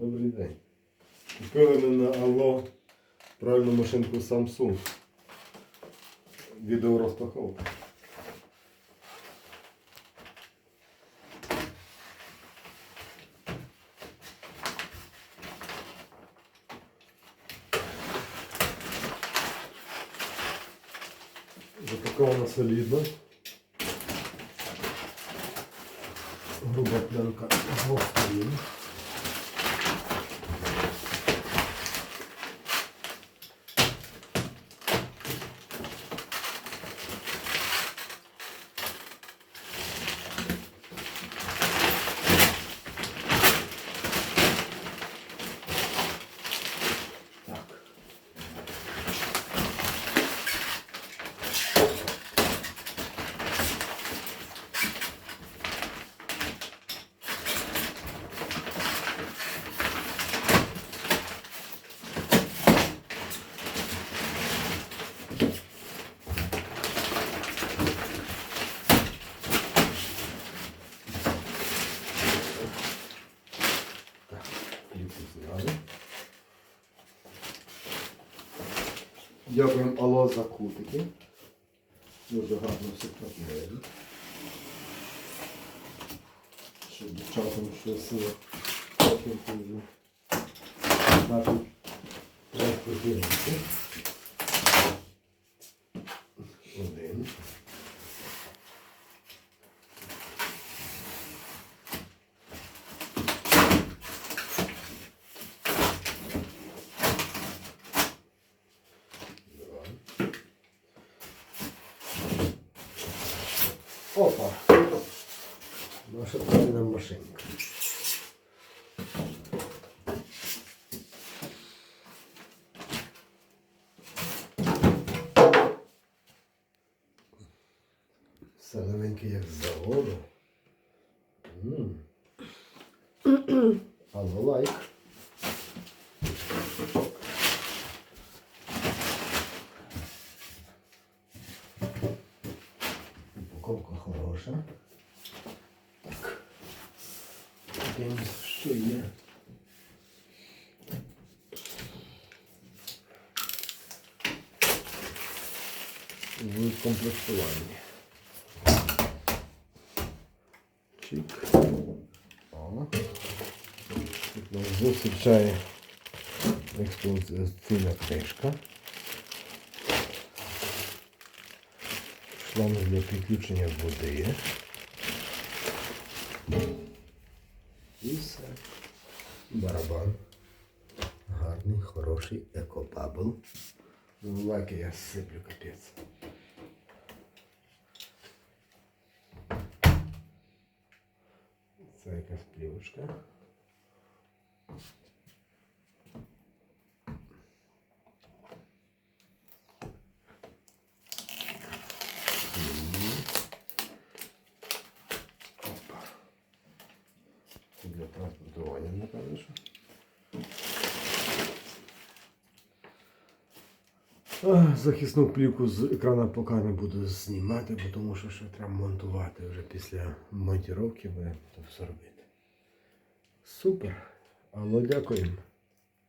Добрий день. Купили ми на Алло пральну машинку Samsung. Відеорозпаковка. Запакована солідно. Груба пленка двох сторін. Дякуємо Алло за кутики. Дуже гарно все проклеїли. Щоб часом щось потім вже наші розподілити. Опа. Наша правильна машинка. Новеньке як заводу. М. Алло лайк. Упаковка хороша. Так. Подивимось, що є. В комплектуванні. Чик. О. Тут нас зустрічає експлуатаційна книжка. Шланг для підключення води. І все. Барабан. Гарний, хороший екобабл. Лайки я сиплю капець. Це якась плівочка. Опа. Це для транспортування, напевно, що. Захисну плівку з екрана поки не буду знімати, тому що ще треба монтувати вже після монтіровки, буде то все робити. Супер. Алло, дякуємо.